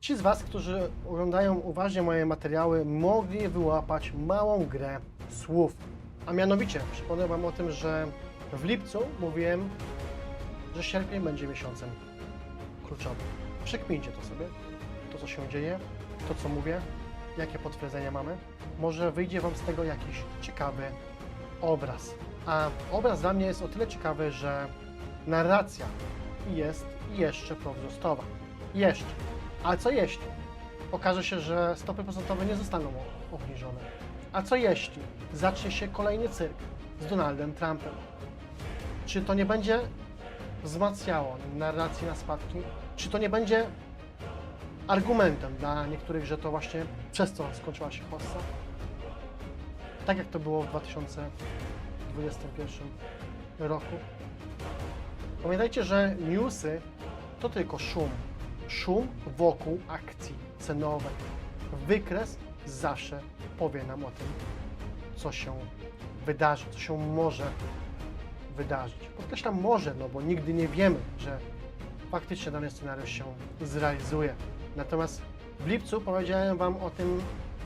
Ci z Was, którzy oglądają uważnie moje materiały, mogli wyłapać małą grę słów. A mianowicie, przypomnę Wam o tym, że w lipcu mówiłem, że sierpień będzie miesiącem kluczowym. Przekmincie to sobie, to co się dzieje, to co mówię, jakie potwierdzenia mamy. Może wyjdzie Wam z tego jakiś ciekawy obraz. A obraz dla mnie jest o tyle ciekawy, że narracja jest jeszcze prowzrostowa. Jeszcze. Ale co jeśli? Okaże się, że stopy procentowe nie zostaną obniżone. A co jeśli zacznie się kolejny cyrk z Donaldem Trumpem? Czy to nie będzie wzmacniało narracji na spadki? Czy to nie będzie argumentem dla niektórych, że to właśnie przez to skończyła się hossa? Tak jak to było w 2021 roku. Pamiętajcie, że newsy to tylko szum. Szum wokół akcji cenowej. Wykres zawsze powie nam o tym, co się wydarzy, co się może wydarzyć. Podkreślam może, no bo nigdy nie wiemy, że faktycznie dany scenariusz się zrealizuje. Natomiast w lipcu powiedziałem Wam o tym